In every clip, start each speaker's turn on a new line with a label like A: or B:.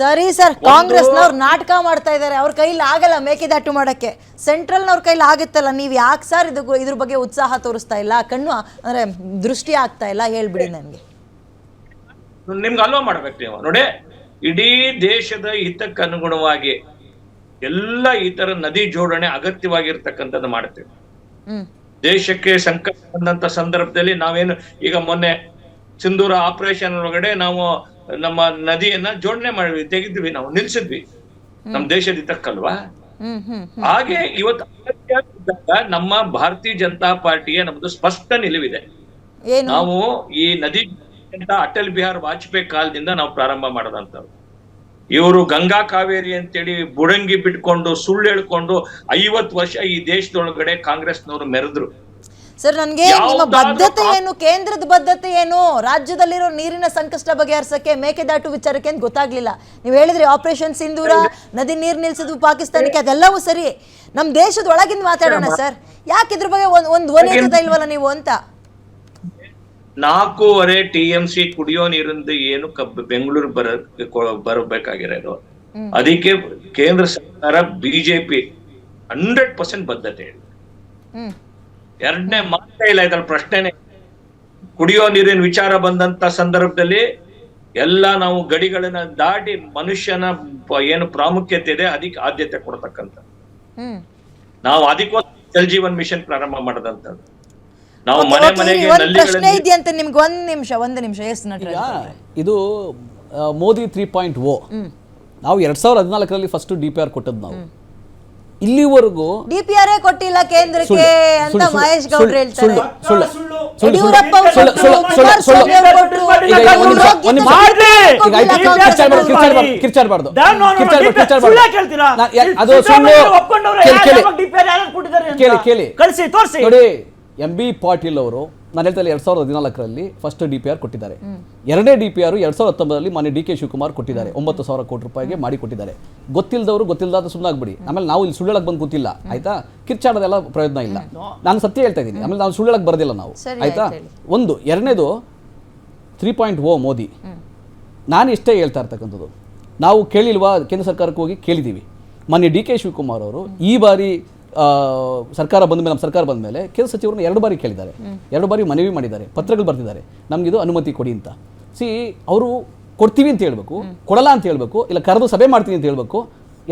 A: ಸರಿ ಸರ್ ಕಾಂಗ್ರೆಸ್ನವ್ರು ನಾಟಕ ಮಾಡ್ತಾ ಇದ್ದಾರೆ ಅವ್ರ ಕೈಲಿ ಆಗಲ್ಲ ಮೇಕೆದಾಟು ಮಾಡಕ್ಕೆ. ಸೆಂಟ್ರಲ್ ನವ್ರ ಕೈಲಿ ಆಗುತ್ತಲ್ಲ ನೀವು ಯಾಕೆ ಸರ್ ಇದು ಇದ್ರ ಬಗ್ಗೆ ಉತ್ಸಾಹ ತೋರಿಸ್ತಾ ಇಲ್ಲ? ಕಣ್ಣು ಅಂದ್ರೆ ದೃಷ್ಟಿ ಆಗ್ತಾ ಇಲ್ಲ ಹೇಳ್ಬಿಡಿ ನನಗೆ.
B: ನಿಮ್ಗೆ ಅಲ್ವಾ ಮಾಡ್ಬೇಕು ನೀವು? ನೋಡಿ ಇಡೀ ದೇಶದ ಹಿತಕ್ಕೆ ಅನುಗುಣವಾಗಿ ಎಲ್ಲ ಈ ತರ ನದಿ ಜೋಡಣೆ ಅಗತ್ಯವಾಗಿರ್ತಕ್ಕಂಥದ್ದು ಮಾಡ್ತೇವೆ.
A: ಹ್ಮ್.
B: ದೇಶಕ್ಕೆ ಸಂಕಟ ಬಂದಂತ ಸಂದರ್ಭದಲ್ಲಿ ನಾವೇನು ಈಗ ಮೊನ್ನೆ ಸಿಂಧೂರ ಆಪರೇಷನ್ ಒಳಗಡೆ ನಾವು ನಮ್ಮ ನದಿಯನ್ನ ಜೋಡಣೆ ಮಾಡಿದ್ವಿ ತೆಗೆದ್ವಿ ನಾವು ನಿಲ್ಸಿದ್ವಿ. ನಮ್ಮ ದೇಶದ
A: ಹ್ಮ್
B: ಹಾಗೆ ಇವತ್ತು ನಮ್ಮ ಭಾರತೀಯ ಜನತಾ ಪಾರ್ಟಿಯ ನಮ್ದು ಸ್ಪಷ್ಟ ನಿಲುವಿದೆ. ನಾವು ಈ ನದಿ ಅಂತ ಅಟಲ್ ಬಿಹಾರ್ ವಾಜಪೇಯಿ ಕಾಲದಿಂದ ನಾವು ಪ್ರಾರಂಭ ಮಾಡದಂತವ್ರು ಇವರು ಗಂಗಾ ಕಾವೇರಿ ಅಂತೇಳಿ ಬುಡಂಗಿ ಬಿಟ್ಕೊಂಡು ಸುಳ್ಳು ಹೇಳ್ಕೊಂಡು ಐವತ್ತು ವರ್ಷ ಈ ದೇಶದೊಳಗಡೆ ಕಾಂಗ್ರೆಸ್ನವರು ಮೆರೆದ್ರು.
A: ಸರ್ ನನಗೆ ನಿಮ್ಮ ಬದ್ಧತೆ ಏನು ಕೇಂದ್ರದ ಬದ್ಧತೆ ಏನು? ರಾಜ್ಯದಲ್ಲಿರೋ ನೀರಿನ ಸಂಕಷ್ಟ ಬಗೆಹರಿಸಕ್ಕೆ ಮೇಕೆದಾಟು ವಿಚಾರಕ್ಕೆ ಅಂತ ಗೊತ್ತಾಗ್ಲಿಲ್ಲ. ನೀವು ಹೇಳಿದ್ರಿ ಆಪರೇಷನ್ ಸಿಂಧೂರ ನದಿ ನೀರು ನಿಲ್ಸಿದ್ವು ಪಾಕಿಸ್ತಾನಕ್ಕೆ ಅದೆಲ್ಲವೂ ಸರಿ. ನಮ್ಮ ದೇಶದ ಒಳಗಿಂದ ಮಾತಾಡೋಣ ಸರ್ ಯಾಕೆ ಇದ್ರ ಬಗ್ಗೆ ಒಂದ್ ಒಂದು ಧ್ವನಿ ಎತ್ತುತ್ತಾ ಇಲ್ವಲ್ಲ ನೀವು ಅಂತ?
B: ನಾಲ್ಕೂವರೆ ಟಿ ಎಂ ಸಿ ಕುಡಿಯೋ ನೀರಿಂದ ಏನು ಕಬ್ ಬೆಂಗಳೂರು ಬರ ಬರಬೇಕಾಗಿರೋದು ಅದಕ್ಕೆ ಕೇಂದ್ರ ಸರ್ಕಾರ ಬಿಜೆಪಿ ಹಂಡ್ರೆಡ್ ಪರ್ಸೆಂಟ್ ಬದ್ಧತೆ. ಇದೆ ಎರಡನೇ ಮಾತೇ ಇಲ್ಲ ಇದ್ರ ಪ್ರಶ್ನೆನೆ. ಕುಡಿಯೋ ನೀರಿನ ವಿಚಾರ ಬಂದಂತ ಸಂದರ್ಭದಲ್ಲಿ ಎಲ್ಲ ನಾವು ಗಡಿಗಳನ್ನ ದಾಟಿ ಮನುಷ್ಯನ ಏನು ಪ್ರಾಮುಖ್ಯತೆ ಇದೆ ಅದಕ್ಕೆ ಆದ್ಯತೆ ಕೊಡ್ತಕ್ಕಂಥ
A: ಹ್ಮ್.
B: ನಾವು ಅದಕ್ಕೋಸ್ಕರ ಜಲ್ ಜೀವನ್ ಮಿಷನ್ ಪ್ರಾರಂಭ ಮಾಡದಂತ ನಾವು ಮನೆ ಮನೆಗೆ
A: ಇದೆಯಂತ ನಿಮ್ಗೆ ಒಂದ್ ನಿಮಿಷ ಒಂದ್ ನಿಮಿಷ
C: ಇದು ಮೋದಿ ತ್ರೀ ಪಾಯಿಂಟ್ ಓ. ನಾವು ಎರಡ್ ಸಾವಿರದ ಹದಿನಾಲ್ಕರಲ್ಲಿ ಫಸ್ಟ್ ಡಿ ಪಿ ಆರ್ ಕೊಟ್ಟದ್ದು ನಾವು. ಇಲ್ಲಿವರೆಗೂ
A: ಡಿಪಿಆರ್ ಕೊಟ್ಟಿಲ್ಲ ಕೇಂದ್ರಕ್ಕೆ ಅಂತ ಮಹೇಶ್ ಗೌಡ್ರು ಹೇಳ್ತಾರೆ ಯಡಿಯೂರಪ್ಪ
C: ಕಿರ್ಚಾಡ್ಬಾರ್ದು, ಅದು ಸುಳ್ಳು. ಕೇಳಿ, ಕೇಳಿ.
D: ಯಾವಾಗ ಯಾರು ಕೊಟ್ಟಿದ್ದಾರೆ ಅಂತ?
C: ಕೇಳಿ, ಕೇಳಿ.
D: ಕಳ್ಸಿ ತೋರಿಸಿ
C: ನೋಡಿ ಎಂ ಬಿ ಪಾಟೀಲ್ ಅವರು ನಾನು ಹೇಳ್ತಾ ಎರಡ್ ಸಾವಿರದ ಹದಿನಾಲ್ಕರಲ್ಲಿ ಫಸ್ಟ್ ಡಿ ಪಿ ಆರ್ ಕೊಟ್ಟಿದ್ದಾರೆ. ಎರಡನೇ ಡಿ ಪಿ ಆರ್ ಎರಡ್ ಸಾವಿರದ ಹತ್ತೊಂಬತ್ತರಲ್ಲಿ ಮಾನ್ಯ ಡಿ ಕೆ ಶಿವಕುಮಾರ್ ಕೊಟ್ಟಿದ್ದಾರೆ. ಒಂಬತ್ತು ಸಾವಿರ ಕೋಟಿ ರೂಪಾಯಿಗೆ ಮಾಡಿ ಕೊಟ್ಟಿದ್ದಾರೆ. ಗೊತ್ತಿಲ್ಲದವರು ಗೊತ್ತಿಲ್ಲದ ಸುಮ್ಮನಾಗ್ಬಿಡಿ ಆಮೇಲೆ ನಾವು ಇಲ್ಲಿ ಸುಳ್ಳೆಳಕ್ ಬಂದು ಗೊತ್ತಿಲ್ಲ ಆಯ್ತಾ? ಕಿರ್ಚಾಡೋದೆಲ್ಲ ಪ್ರಯೋಜನ ಇಲ್ಲ. ನಾನು ಸತ್ಯ ಹೇಳ್ತಾ ಇದ್ದೀನಿ. ಆಮೇಲೆ ನಾವು ಸುಳ್ಳಳಕ್ಕೆ ಬರೋದಿಲ್ಲ ನಾವು. ಆಯ್ತಾ ಒಂದು ಎರಡನೇದು ತ್ರೀ ಪಾಯಿಂಟ್ ಓ ಮೋದಿ. ನಾನು ಇಷ್ಟೇ ಹೇಳ್ತಾ ಇರ್ತಕ್ಕಂಥದ್ದು. ನಾವು ಕೇಳಿಲ್ವಾ ಕೇಂದ್ರ ಸರ್ಕಾರಕ್ಕೆ ಹೋಗಿ ಕೇಳಿದ್ದೀವಿ. ಮೊನ್ನೆ ಡಿ ಕೆ ಶಿವಕುಮಾರ್ ಅವರು ಈ ಬಾರಿ ಸರ್ಕಾರ ಬಂದ ಮೇಲೆ ನಮ್ಮ ಸರ್ಕಾರ ಬಂದ ಮೇಲೆ ಕೇಂದ್ರ ಸಚಿವರನ್ನ ಎರಡು ಬಾರಿ ಕೇಳಿದ್ದಾರೆ. ಎರಡು ಬಾರಿ ಮನವಿ ಮಾಡಿದ್ದಾರೆ. ಪತ್ರಗಳು ಬರ್ತಿದ್ದಾರೆ. ನಮಗಿದು ಅನುಮತಿ ಕೊಡಿ ಅಂತ. ಸಿ ಅವರು ಕೊಡ್ತೀವಿ ಅಂತ ಹೇಳ್ಬೇಕು. ಕೊಡಲ್ಲ ಅಂತ ಹೇಳ್ಬೇಕು. ಇಲ್ಲ ಕರೆದು ಸಭೆ ಮಾಡ್ತೀನಿ ಅಂತ ಹೇಳ್ಬೇಕು.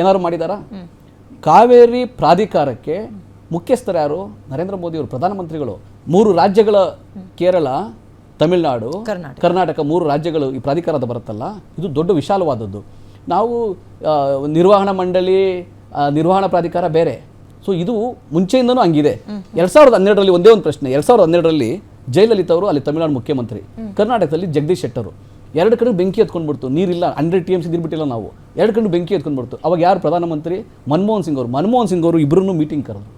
C: ಏನಾದ್ರು ಮಾಡಿದಾರಾ? ಕಾವೇರಿ ಪ್ರಾಧಿಕಾರಕ್ಕೆ ಮುಖ್ಯಸ್ಥರು ಯಾರು? ನರೇಂದ್ರ ಮೋದಿ ಅವರು ಪ್ರಧಾನಮಂತ್ರಿಗಳು. ಮೂರು ರಾಜ್ಯಗಳ ಕೇರಳ ತಮಿಳುನಾಡು
A: ಕರ್ನಾಟಕ.
C: ಮೂರು ರಾಜ್ಯಗಳು ಈ ಪ್ರಾಧಿಕಾರದ ಬರುತ್ತಲ್ಲ? ಇದು ದೊಡ್ಡ ವಿಶಾಲವಾದದ್ದು. ನಾವು ನಿರ್ವಹಣಾ ಮಂಡಳಿ ನಿರ್ವಹಣಾ ಪ್ರಾಧಿಕಾರ ಬೇರೆ. ಸೊ ಇದು ಮುಂಚೆಯಿಂದನೂ ಹಂಗಿದೆ. ಎರಡ್ ಸಾವಿರದ ಹನ್ನೆರಡರಲ್ಲಿ ಒಂದೇ ಒಂದು ಪ್ರಶ್ನೆ. ಎರಡ್ ಸಾವಿರದ ಹನ್ನೆರಡರಲ್ಲಿ ಜಯಲಲಿತಾ ಅವರು ಅಲ್ಲಿ ತಮಿಳುನಾಡು ಮುಖ್ಯಮಂತ್ರಿ. ಕರ್ನಾಟಕದಲ್ಲಿ ಜಗದೀಶ್ ಶೆಟ್ಟರು. ಎರಡು ಕಡೆ ಬೆಂಕಿ ಎತ್ಕೊಂಡ್ಬಿಡ್ತು. ನೀರಿಲ್ಲ, ಹಂಡ್ರೆಡ್ ಟಿ ಎಂ ಸಿ ಬಿಟ್ಟಿಲ್ಲ ನಾವು. ಎರಡು ಕಡೆ ಬೆಂಕಿ ಎತ್ಕೊಂಡ್ಬಿಡ್ತು. ಅವಾಗ ಯಾರು ಪ್ರಧಾನಮಂತ್ರಿ? ಮನಮೋಹನ್ ಸಿಂಗ್ ಅವರು. ಮನಮೋಹನ್ ಸಿಂಗ್ ಅವರು ಇಬ್ಬರನ್ನು ಮೀಟಿಂಗ್ ಕರೆದ್ರು.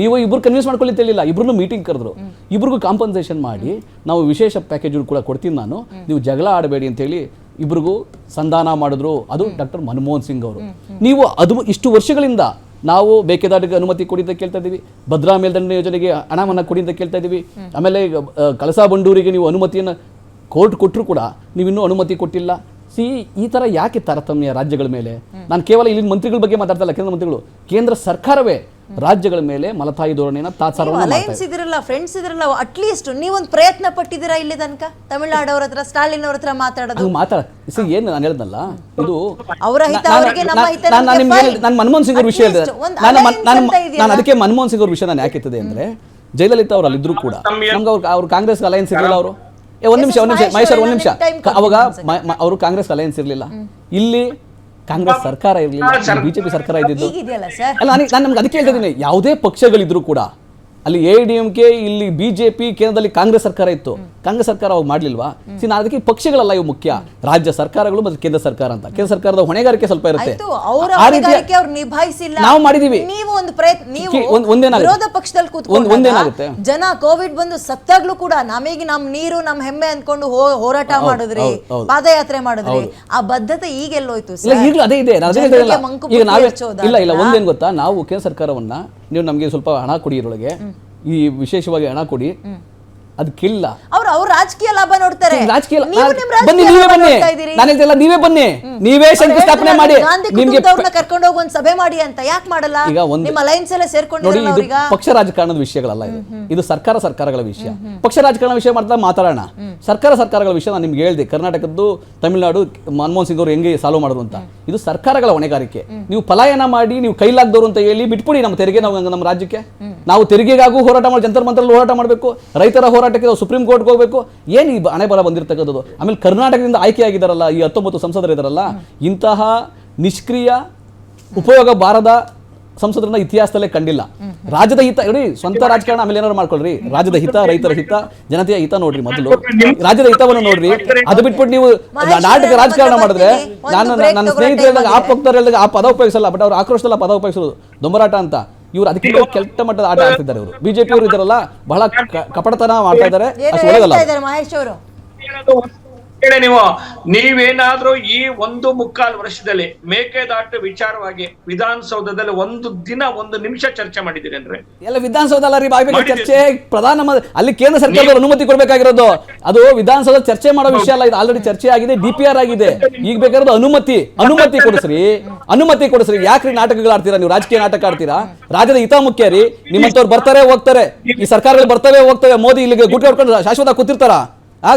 C: ನೀವು ಇಬ್ರು ಕನ್ವಿನ್ಸ್ ಮಾಡ್ಕೊಳ್ಳಿ ತಿಳಿಲ್ಲ ಇಬ್ರು ಮೀಟಿಂಗ್ ಕರೆದ್ರು. ಇಬ್ರಿಗೂ ಕಾಂಪನ್ಸೇಷನ್ ಮಾಡಿ ನಾವು ವಿಶೇಷ ಪ್ಯಾಕೇಜ್ ಕೂಡ ಕೊಡ್ತೀನಿ ನಾನು. ನೀವು ಜಗಳ ಆಡಬೇಡಿ ಅಂತೇಳಿ ಇಬ್ರಿಗೂ ಸಂಧಾನ ಮಾಡಿದ್ರು. ಅದು ಡಾಕ್ಟರ್ ಮನಮೋಹನ್ ಸಿಂಗ್ ಅವರು. ನೀವು ಅದು ಇಷ್ಟು ವರ್ಷಗಳಿಂದ ನಾವು ಬೇಕೆದಾಟಿಗೆ ಅನುಮತಿ ಕೊಡಿ ಅಂತ ಕೇಳ್ತಾ ಇದ್ದೀವಿ. ಭದ್ರಾ ಮೇಲ್ದಂಡ ಯೋಜನೆಗೆ ಹಣವನ್ನು ಕೊಡಿ ಅಂತ ಕೇಳ್ತಾ ಇದ್ದೀವಿ. ಆಮೇಲೆ ಕಳಸಾ ಬಂಡೂರಿಗೆ ನೀವು ಅನುಮತಿಯನ್ನು ಕೋರ್ಟ್ ಕೊಟ್ಟರು ಕೂಡ ನೀವಿನ್ನೂ ಅನುಮತಿ ಕೊಟ್ಟಿಲ್ಲ. ಸಿ ಈ ಥರ ಯಾಕೆ ತಾರತಮ್ಯ ರಾಜ್ಯಗಳ ಮೇಲೆ? ನಾನು ಕೇವಲ ಇಲ್ಲಿನ ಮಂತ್ರಿಗಳ ಬಗ್ಗೆ ಮಾತಾಡ್ತಾ ಇಲ್ಲ ಕೇಂದ್ರ ಮಂತ್ರಿಗಳು. ಕೇಂದ್ರ ಸರ್ಕಾರವೇ ರಾಜ್ಯಗಳ ಮೇಲೆ ಮಲತಾಯಿ ಧೋರಣೆಯನ್ನು ತಾತ್ಸಾರವನ್ನು
A: ಇದ್ರಲ್ಲ ಫ್ರೆಂಡ್ಸ್ ಇದ್ರಲ್ಲ ಅಟ್ಲೀಸ್ಟ್ ನೀವೊಂದು ಪ್ರಯತ್ನ ಪಟ್ಟಿದ್ದೀರಾ ಇಲ್ಲಿ ತನಕ? ತಮಿಳ್ನಾಡು ಅವ್ರ ಹತ್ರ ಸ್ಟಾಲಿನ್ ಅವ್ರ ಹತ್ರ ಮಾತಾಡೋದು?
C: ಮಾತಾಡ ಏನು ನಾನು ಹೇಳ್ದಲ್ಲ ಇದು
A: ಅವರ ಹಿತ ಅವರಿಗೆ ನಮ್ಮ ಹಿತ
C: ನಾನು
A: ನಮ್ಗೆ
C: ನಿಮ್ಗೆ ನಾನು ಮನಮೋಹನ್ ಸಿಂಗ್ ಅವರ ವಿಷಯ ನಾನು ನಾನು ನಾನು ಅದಕ್ಕೆ ಮನಮೋಹನ್ ಸಿಂಗ್ ಅವರ ವಿಷಯ ನಾನು ಯಾಕೆ ಇತ್ತದೆ ಅಂದ್ರೆ ಜಯಲಲಿತಾ ಅವರು ಅಲ್ಲಿದ್ರು ಕೂಡ. ನಮ್ಗೆ ಅವ್ರು ಅವ್ರು ಕಾಂಗ್ರೆಸ್ ಅಲಯನ್ಸ್ ಇರಲಿಲ್ಲ ಅವರು. ಏ ಒಂದ್ ನಿಮಿಷ ಒಂದ್ ನಿಮಿಷ
A: ಮಹೇಶ್
C: ಒಂದು ನಿಮಿಷ. ಅವಾಗ ಅವರು ಕಾಂಗ್ರೆಸ್ ಅಲಯನ್ಸ್ ಇರಲಿಲ್ಲ. ಇಲ್ಲಿ ಕಾಂಗ್ರೆಸ್ ಸರ್ಕಾರ ಇರಲಿಲ್ಲ ಬಿಜೆಪಿ ಸರ್ಕಾರ ಇದ್ದಿದ್ದು. ಅಲ್ಲ ನಾನು ನಮ್ಗೆ ಅದಕ್ಕೆ ಹೇಳ್ತಿದ್ದೀನಿ ಯಾವುದೇ ಪಕ್ಷಗಳಿದ್ರು ಕೂಡ ಅಲ್ಲಿ ಎ ಡಿ ಎಂ ಕೆ ಇಲ್ಲಿ ಬಿಜೆಪಿ ಕೇಂದ್ರದಲ್ಲಿ ಕಾಂಗ್ರೆಸ್ ಸರ್ಕಾರ ಇತ್ತು. ಕಾಂಗ್ರೆಸ್ ಸರ್ಕಾರ ಅವಾಗ ಮಾಡಲಿಲ್ವಾ? ಸಿ ನಾನು ಅದಕ್ಕೆ ಪಕ್ಷಗಳಲ್ಲ ಇವು ಮುಖ್ಯ. ರಾಜ್ಯ ಸರ್ಕಾರಗಳು ಮತ್ತು ಕೇಂದ್ರ ಸರ್ಕಾರ ಅಂತ. ಕೇಂದ್ರ ಸರ್ಕಾರದ ಹೊಣೆಗಾರಿಕೆ ಸ್ವಲ್ಪ ಇರುತ್ತೆ. ನಾವು ಮಾಡಿದೀವಿ.
A: ವಿರೋಧ ಪಕ್ಷದಲ್ಲಿ
C: ಒಂದ್- ಒಂದೇನಾಗುತ್ತೆ?
A: ಜನ ಕೋವಿಡ್ ಬಂದು ಸತ್ತಾಗ್ಲೂ ಕೂಡ ನಮಗೆ ನಮ್ ನೀರು ನಮ್ ಹೆಮ್ಮೆ ಅಂದ್ಕೊಂಡು ಹೋರಾಟ ಮಾಡಿದ್ರಿ. ಪಾದಯಾತ್ರೆ ಮಾಡಿದ್ರಿ. ಆ ಬದ್ಧತೆ ಈಗೆಲ್ಲೋಯ್ತು
C: ಈಗಲೂ ಅದೇ ಇದೆ. ಇಲ್ಲ ಇಲ್ಲ ಒಂದೇನು ಗೊತ್ತಾ? ನಾವು ಕೇಂದ್ರ ಸರ್ಕಾರವನ್ನ ನೀವು ನಮಗೆ ಸ್ವಲ್ಪ ಹಣ ಕೊಡಿ ಇದರೊಳಗೆ. ಈ ವಿಶೇಷವಾಗಿ ಹಣ ಕೊಡಿ. ಅದು ಕೇಳಿಲ್ಲ
A: ಅವ್ರು ಅವ್ರ ರಾಜಕೀಯ ಲಾಭ ನೋಡ್ತಾರೆ.
C: ರಾಜಕೀಯ
A: ನೀವು
C: ಬನ್ನಿ ನೀವೇ
A: ಲಾಭ
C: ಬನ್ನಿ.
A: ನೋಡ್ತಾ ಇದ್ದೀರಿ.
C: ನಾನು ಹೇಳ್ತಿಲ್ಲ ನೀವೇ ಬನ್ನಿ. ನೀವೇ ಶಂಕುಸ್ಥಾಪನೆ ಮಾಡಿ.
A: ಗಾಂಧಿ
C: ನಿಮ್ಗೆ
A: ಕುಟುಂಬದವ್ರನ್ನ ಕರ್ಕೊಂಡು ಹೋಗಿ ಒಂದು ಸಭೆ ಮಾಡಿ ಅಂತ ಯಾಕೆ ಮಾಡಲ್ಲ?
C: ಈಗ ಒಂದು
A: ನಿಮ್ಮ ಅಲೈನ್ಸ್ ಎಲ್ಲ
C: ನೋಡಿ
A: ಸೇರ್ಕೊಂಡಿರಲ್ಲ
C: ಇದು
A: ಅವ್ರೀಗ.
C: ಪಕ್ಷ ರಾಜಕಾರಣದ ವಿಷಯಗಳಲ್ಲ ಇದು. ಇದು ಸರ್ಕಾರ ಸರ್ಕಾರಗಳ ವಿಷಯ. ಪಕ್ಷ ರಾಜಕಾರಣ ವಿಷಯ ಮಾಡ್ತಾ ಮಾತಾಡೋಣ. ಸರ್ಕಾರ ಸರ್ಕಾರಗಳ ವಿಷಯ ನಾನು ನಿಮ್ಗೆ ಹೇಳಿದೆ. ಕರ್ನಾಟಕದ್ದು ತಮಿಳುನಾಡು ಮನಮೋಹನ್ ಸಿಂಗ್ ಅವರು ಹೆಂಗೆ ಸಾಲ್ವ್ ಮಾಡೋದು ಅಂತ. ಇದು ಸರ್ಕಾರಗಳ ಹೊಣೆಗಾರಿಕೆ. ನೀವು ಪಲಾಯನ ಮಾಡಿ ನೀವು ಕೈಲಾಗ್ದವ್ರು ಅಂತ ಹೇಳಿ ಬಿಟ್ಬಿಡಿ ನಮ್ಮ ತೆರಿಗೆ ನಾವು ನಮ್ಮ ರಾಜ್ಯಕ್ಕೆ. ನಾವು ತೆರಿಗೆಗಾಗೂ ಹೋರಾಟ ಮಾಡಿ ಜಂತರ್ ಮಂತ್ರಲ್ಲಿ ಹೋರಾಟ ಮಾಡಬೇಕು. ರೈತರ ಹೋರಾಟಕ್ಕೆ ನಾವು ಸುಪ್ರೀಂ ಕೋರ್ಟ್ಗೆ ಹೋಗಬೇಕು. ಏನು ಈ ಹಣೆ ಬಲ ಬಂದಿರತಕ್ಕಂಥದ್ದು? ಆಮೇಲೆ ಕರ್ನಾಟಕದಿಂದ ಆಯ್ಕೆ ಆಗಿದಾರಲ್ಲ ಈ ಹತ್ತೊಂಬತ್ತು ಸಂಸದರು ಇದಾರಲ್ಲ ಇಂತಹ ನಿಷ್ಕ್ರಿಯ ಉಪಯೋಗ ಬಾರದ ಸಂಸದರನ್ನ ಇತಿಹಾಸದಲ್ಲೇ ಕಂಡಿಲ್ಲ. ರಾಜ್ಯದ ಹಿತ ನೋಡಿ ಸ್ವಂತ ರಾಜಕಾರಣ ಆಮೇಲೆ ಏನಾದ್ರು ಮಾಡ್ಕೊಳ್ರಿ. ರಾಜ್ಯದ ಹಿತ ರೈತರ ಹಿತ ಜನತೆಯ ಹಿತ ನೋಡ್ರಿ ಮೊದಲು. ರಾಜ್ಯದ ಹಿತವನ್ನು ನೋಡ್ರಿ. ಅದು ಬಿಟ್ಬಿಟ್ಟು ನೀವು ನಾಟಕ ರಾಜಕಾರಣ ಮಾಡಿದ್ರೆ ನಾನು ನನ್ನ ಸ್ನೇಹಿತರೆಲ್ಲ ಆ
A: ಪಕ್ತರೆಲ್ಲ
C: ಪಕ್ತರು ಆ ಪದ ಉಪಯೋಗಿಸಲ್ಲ ಬಟ್ ಅವ್ರು ಆಕ್ರೋಶದಲ್ಲ ಪದ ಉಪಯೋಗಿಸೋದು. ದೊಂಬರಾಟ ಅಂತ. ಇವ್ರು ಅದಕ್ಕಿಂತ ಕೆಟ್ಟ ಮಟ್ಟದ ಆಟ ಆಡ್ತಿದ್ದಾರೆ ಇವರು. ಬಿಜೆಪಿ ಅವರು ಇದಾರಲ್ಲ ಬಹಳ ಕಪಡತನ ಕಪಟತನ ಮಾಡ್ತಾ ಇದ್ದಾರೆ.
A: ಏನೋ
C: ಅಷ್ಟು ಒಳ್ಳೆಯದಲ್ಲ
B: ಹೇಳಿ ನೀವು ನೀವೇನಾದ್ರೂ ಈ ಒಂದು ಮುಕ್ಕಾಲು ವರ್ಷದಲ್ಲಿ ಮೇಕೆದಾಟು ವಿಚಾರವಾಗಿ ವಿಧಾನಸೌಧದಲ್ಲಿ ಒಂದು ದಿನ ಒಂದು ನಿಮಿಷ ಚರ್ಚೆ ಮಾಡಿದ್ದೀರಿ ಅಂದ್ರೆ?
C: ಎಲ್ಲ ವಿಧಾನಸೌಧ ಅಲ್ಲ ರೀ ಚರ್ಚೆ ಪ್ರಧಾನ ಅಲ್ಲಿ ಕೇಂದ್ರ ಸರ್ಕಾರದ ಅನುಮತಿ ಕೊಡ್ಬೇಕಾಗಿರೋದು. ಅದು ವಿಧಾನಸೌಧ ಚರ್ಚೆ ಮಾಡೋ ವಿಷಯ ಅಲ್ಲ ಇದು ಆಲ್ರೆಡಿ ಚರ್ಚೆ ಆಗಿದೆ ಡಿ ಪಿ ಆರ್ ಆಗಿದೆ. ಈಗ ಬೇಕಾಗಿರೋದು ಅನುಮತಿ ಅನುಮತಿ ಕೊಡಿಸ್ರಿ ಅನುಮತಿ ಕೊಡಿಸ್ರಿ. ಯಾಕ್ರಿ ನಾಟಕಗಳು ಆಡ್ತೀರಾ ನೀವು? ರಾಜಕೀಯ ನಾಟಕ ಆಡ್ತೀರಾ? ರಾಜ್ಯದ ಹಿತ ಮುಖ್ಯ ರೀ. ನಿಮ್ಮಂತವ್ರು ಬರ್ತಾರೆ ಹೋಗ್ತಾರೆ. ಈ ಸರ್ಕಾರಗಳು ಬರ್ತವೆ ಹೋಗ್ತವೆ. ಮೋದಿ ಇಲ್ಲಿಗೆ ಗುಟ್ಟಿ ಹೊಡ್ಕೊಂಡು ಶಾಶ್ವತ ಕೂತಿರ್ತಾರ?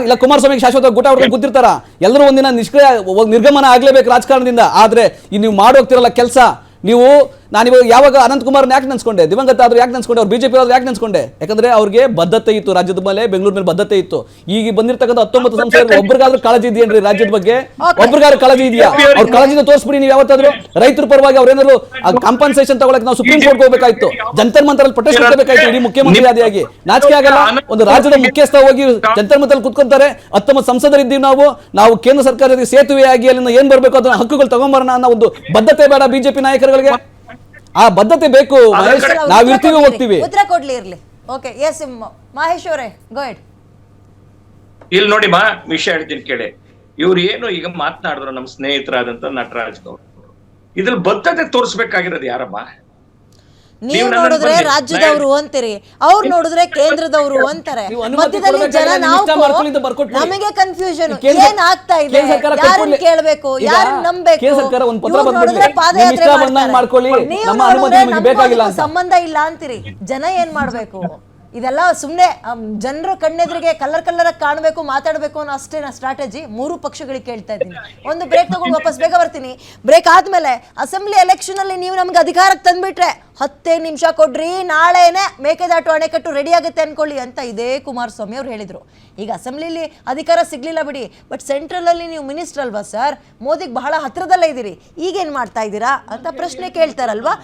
C: ಇಲ್ಲ ಕುಮಾರಸ್ವಾಮಿಗೆ ಶಾಶ್ವತ ಗುಟ ಹೊಡ್ಕೊಂಡು ಕೂತಿರ್ತಾರ ಎಲ್ಲರೂ ಒಂದಿನ ನಿಷ್ಕ್ರಿಯ ನಿರ್ಗಮನ ಆಗ್ಲೇಬೇಕು ರಾಜಕಾರಣದಿಂದ. ಆದ್ರೆ ಈ ನೀವು ಮಾಡೋಗ್ತಿರಲ್ಲ ಕೆಲಸ ನೀವು ನಾನಿವಾಗ ಯಾವಾಗ ಅನಂತಕುಮಾರ್ ಯಾಕೆ ನೆನ್ಸ್ಕೊಂಡೆ? ದಿವಂಗತ ಆದ್ರೂ ಯಾಕೆ ನೆನ್ಸ್ಕೊಂಡೆ? ಅವ್ರು ಬಿಜೆಪಿ ಆದ್ರೂ ಯಾಕೆ ನೆನ್ಸ್ಕೊಂಡೆ? ಯಾಕಂದ್ರೆ ಅವ್ರಿಗೆ ಬದ್ಧತೆ ಇತ್ತು ರಾಜ್ಯದ ಮೇಲೆ ಬೆಂಗಳೂರು ಮೇಲೆ ಬದ್ಧತೆ ಇತ್ತು. ಈಗ ಬಂದಿರತಕ್ಕಂಥ ಹತ್ತೊಂಬತ್ತು ಸಂಸ್ಥೆ ಒಬ್ರಿಗಾದ್ರೂ ಕಾಳಜಿ ಇದೆಯೇನ್ರಿ ರಾಜ್ಯದ ಬಗ್ಗೆ? ಒಬ್ರಿಗಾದ್ರೂ ಕಾಳಜಿ ಇದೆಯಾ? ಅವ್ರ ಕಾಳಜಿನ ತೋರಿಸ್ಬಿಡಿ ನೀವು ಯಾವತ್ತಾದ್ರೂ. ರೈತರ ಪರವಾಗಿ ಅವ್ರೇನಾದ್ರು ಕಾಂಪನ್ಸೇಷನ್ ತಗೊಳಕ್ ನಾವು ಸುಪ್ರೀಂ ಕೋರ್ಟ್ ಹೋಗ್ಬೇಕಾಯ್ತು. ಜಂತರ್ ಮಂತರಲ್ಲಿ ಪ್ರೊಟೆಸ್ಟ್ ಮಾಡಬೇಕಾಯ್ತು ಇಡೀ ಮುಖ್ಯಮಂತ್ರಿ ಆದಿಯಾಗಿ. ನಾಚಿಕೆ ಆಗಲ್ಲ. ಒಂದು ರಾಜ್ಯದ ಮುಖ್ಯಸ್ಥ ಹೋಗಿ ಜಂತರ್ ಮಂತರಲ್ಲಿ ಕುತ್ಕೊಂತಾರೆ. ಹತ್ತೊಂಬತ್ತು ಸಂಸದರಿದ್ದೀವಿ ನಾವು. ನಾವು ಕೇಂದ್ರ ಸರ್ಕಾರದ ಸೇತುವೆಯಾಗಿ ಅಲ್ಲಿಂದ ಏನ್ ಬರಬೇಕು ಅದನ್ನ ಹಕ್ಕುಗಳು ತಗೊಂಬರೋಣ ಅನ್ನೋ ಒಂದು ಬದ್ಧತೆ ಬೇಡ ಬಿಜೆಪಿ ನಾಯಕರುಗಳಿಗೆ. ಆ ಬದ್ಧತೆ ಬೇಕು ನಾವ್ ಇರ್ತೀವಿ ಹೋಗ್ತೀವಿ.
A: ಉತ್ತರ ಕೊಡ್ಲಿ ಇರ್ಲಿ. ಓಕೆ ಎಸ್ ಮಹೇಶ್ ಅವರೇ ಗೋಯ್ಡ್
B: ಇಲ್ಲಿ ನೋಡಿ ಮಾ ವಿಷಯ ಹೇಳ್ತೀನಿ ಕೇಳಿ. ಇವ್ರು ಏನು ಈಗ ಮಾತನಾಡಿದ್ರು ನಮ್ಮ ಸ್ನೇಹಿತರಾದಂತ ನಟರಾಜ್ ಗೌಡ್ ಇದ್ರಲ್ಲಿ ಬದ್ಧತೆ ತೋರಿಸ್ಬೇಕಾಗಿರೋದು ಯಾರಮ್ಮ?
A: ನೀವು ನೋಡಿದ್ರೆ. ರಾಜ್ಯದವರು ಅಂತೀರಿ ಅವ್ರು ನೋಡಿದ್ರೆ ಕೇಂದ್ರದವರು ಅಂತಾರೆ ಮಧ್ಯದಲ್ಲಿ ಜನ ನಾವು. ನಮಗೆ ಕನ್ಫ್ಯೂಷನ್ ಏನ್ ಆಗ್ತಾ ಇದೆ ಯಾರನ್ನ. ಕೇಳಬೇಕು
C: ಯಾರು
A: ಯಾರನ್ನ ನಂಬೇಕು. ನೋಡಿದ್ರೆ ಪಾದಯಾತ್ರೆ.
C: ಮಾಡ್ಕೊಳ್ಳಿ.
A: ನೀವು ನೋಡಿದ್ರೆ. ಸಂಬಂಧ ಇಲ್ಲ ಅಂತೀರಿ ಜನ ಏನ್ ಮಾಡ್ಬೇಕು ಇದೆಲ್ಲ ಸುಮ್ಮನೆ ಜನರ ಕಣ್ಣೆದ್ರಿಗೆ ಕಲರ್ ಕಲರ್ ಕಾಣಬೇಕು, ಮಾತಾಡಬೇಕು ಅನ್ನೋ ಅಷ್ಟೇ ನಾ ಸ್ಟ್ರಾಟಜಿ ಮೂರು ಪಕ್ಷಗಳಿಗೆ ಕೇಳ್ತಾ ಇದ್ದೀನಿ. ಒಂದು ಬ್ರೇಕ್ ತಗೊಂಡು ವಾಪಸ್ ಬೇಗ ಬರ್ತೀನಿ. ಬ್ರೇಕ್ ಆದ್ಮೇಲೆ ಅಸೆಂಬ್ಲಿ ಎಲೆಕ್ಷನಲ್ಲಿ ನೀವು ನಮ್ಗೆ ಅಧಿಕಾರಕ್ಕೆ ತಂದುಬಿಟ್ರೆ ಹತ್ತೇ ನಿಮಿಷ ಕೊಡ್ರಿ, ನಾಳೆನೆ ಮೇಕೆದಾಟು ಅಣೆಕಟ್ಟು ರೆಡಿ ಆಗುತ್ತೆ ಅನ್ಕೊಳ್ಳಿ ಅಂತ ಇದೇ ಕುಮಾರಸ್ವಾಮಿ ಅವ್ರು ಹೇಳಿದ್ರು. ಈಗ ಅಸೆಂಬ್ಲಿಲಿ ಅಧಿಕಾರ ಸಿಗ್ಲಿಲ್ಲ ಬಿಡಿ ಬಟ್ ಸೆಂಟ್ರಲ್ ಅಲ್ಲಿ ನೀವು ಮಿನಿಸ್ಟರ್ ಅಲ್ವಾ ಸರ್ ಮೋದಿಗೆ ಬಹಳ ಹತ್ರದಲ್ಲೇ ಇದ್ದೀರಿ. ಈಗೇನು ಮಾಡ್ತಾ ಇದ್ದೀರಾ ಅಂತ ಪ್ರಶ್ನೆ ಕೇಳ್ತಾರಲ್ವಾ?